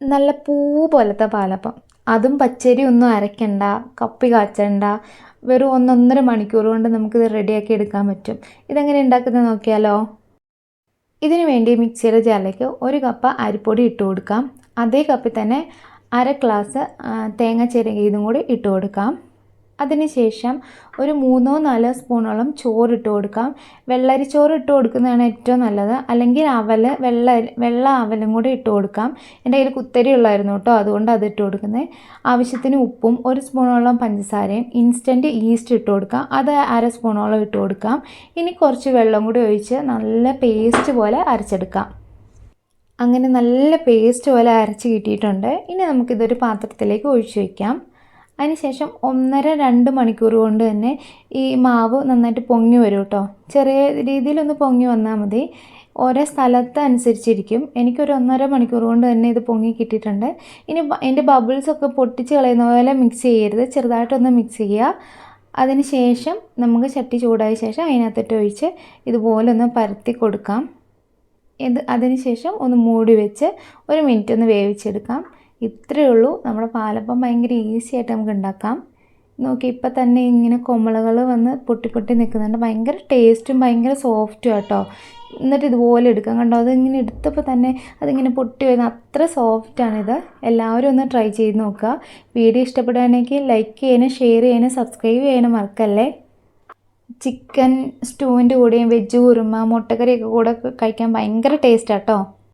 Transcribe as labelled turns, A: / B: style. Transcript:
A: നല്ല പൂ പോലത്തെ പാലപ്പം. അതും പച്ചരി ഒന്നും അരയ്ക്കണ്ട കപ്പി കാച്ചണ്ട. വെറും ഒന്നൊന്നര മണിക്കൂർ കൊണ്ട് നമുക്കിത് റെഡിയാക്കി എടുക്കാൻ പറ്റും. ഇതെങ്ങനെ ഉണ്ടാക്കുന്നത് നോക്കിയാലോ? ഇതിനു വേണ്ടി മിക്സിയുടെ ജാറിലേക്ക് ഒരു കപ്പ് അരിപ്പൊടി ഇട്ട് കൊടുക്കാം. അതേ കപ്പിൽ തന്നെ അര ഗ്ലാസ് തേങ്ങ ചിരകിയതും കൂടി ഇട്ട് കൊടുക്കാം. അതിനുശേഷം ഒരു മൂന്നോ നാലോ സ്പൂണോളം ചോറ് ഇട്ട് കൊടുക്കാം. വെള്ളരി ചോറ് ഇട്ട് കൊടുക്കുന്നതാണ് ഏറ്റവും നല്ലത്. അല്ലെങ്കിൽ അവൽ വെള്ള വെള്ള അവലും കൂടി ഇട്ട് കൊടുക്കാം. എന്റെ കയ്യിൽ കുത്തരി ഉള്ളായിരുന്നു കേട്ടോ അതുകൊണ്ട് അത് ഇട്ട് കൊടുക്കുന്നത് ആവശ്യത്തിന് ഉപ്പും ഒരു സ്പൂണോളം പഞ്ചസാരയും ഇൻസ്റ്റന്റ് ഈസ്റ്റ് ഇട്ട് കൊടുക്കാം. അത് അര സ്പൂണോളം ഇട്ട് കൊടുക്കാം. ഇനി കുറച്ച് വെള്ളം കൂടി ഒഴിച്ച് നല്ല പേസ്റ്റ് പോലെ അരച്ചെടുക്കാം. അങ്ങനെ നല്ല പേസ്റ്റ് പോലെ അരച്ച് കിട്ടിയിട്ടുണ്ട്. ഇനി നമുക്കിതൊരു പാത്രത്തിലേക്ക് ഒഴിച്ച് വയ്ക്കാം അതിനുശേഷം ഒന്നര രണ്ട് മണിക്കൂർ കൊണ്ട് തന്നെ ഈ മാവ് നന്നായിട്ട് പൊങ്ങി വരും കേട്ടോ ചെറിയ രീതിയിലൊന്ന് പൊങ്ങി വന്നാൽ മതി. ഓരോ സ്ഥലത്ത് അനുസരിച്ചിരിക്കും. എനിക്കൊരു ഒന്നര മണിക്കൂർ കൊണ്ട് തന്നെ ഇത് പൊങ്ങി കിട്ടിയിട്ടുണ്ട്. ഇനി എന്റെ ബബിൾസൊക്കെ പൊട്ടിച്ച് കളയുന്ന പോലെ മിക്സ് ചെയ്യരുത്. ചെറുതായിട്ടൊന്ന് മിക്സ് ചെയ്യുക. അതിന് ശേഷം നമുക്ക് ചട്ടി ചൂടായ ശേഷം അതിനകത്തിട്ട് ഒഴിച്ച് ഇതുപോലെ ഒന്ന് പരത്തി കൊടുക്കാം. ഇത് അതിന് ശേഷം ഒന്ന് മൂടി വെച്ച് ഒരു മിനിറ്റ് ഒന്ന് വേവിച്ചെടുക്കാം. ഇത്രയേ ഉള്ളൂ. നമ്മുടെ പാലപ്പം ഭയങ്കര ഈസി ആയിട്ട് നമുക്ക് ഉണ്ടാക്കാം. നോക്കി ഇപ്പം തന്നെ ഇങ്ങനെ കൊമളകൾ വന്ന് പൊട്ടി പൊട്ടി നിൽക്കുന്നുണ്ട്. ഭയങ്കര ടേസ്റ്റും ഭയങ്കര സോഫ്റ്റും ആട്ടോ. എന്നിട്ട് ഇതുപോലെ എടുക്കാം. കണ്ടോ അതിങ്ങനെ എടുത്തപ്പോൾ തന്നെ അതിങ്ങനെ പൊട്ടി വരുന്ന അത്ര സോഫ്റ്റാണിത് എല്ലാവരും ഒന്ന് ട്രൈ ചെയ്ത് നോക്കുക. വീഡിയോ ഇഷ്ടപ്പെടുകയാണെങ്കിൽ ലൈക്ക് ചെയ്യാനും ഷെയർ ചെയ്യാനും സബ്സ്ക്രൈബ് ചെയ്യാനും മറക്കല്ലേ? ചിക്കൻ സ്റ്റൂവിന്റെ കൂടെയും വെജ് കുറുമ മുട്ടക്കറിയൊക്കെ കൂടെ കഴിക്കാൻ ഭയങ്കര ടേസ്റ്റാട്ടോ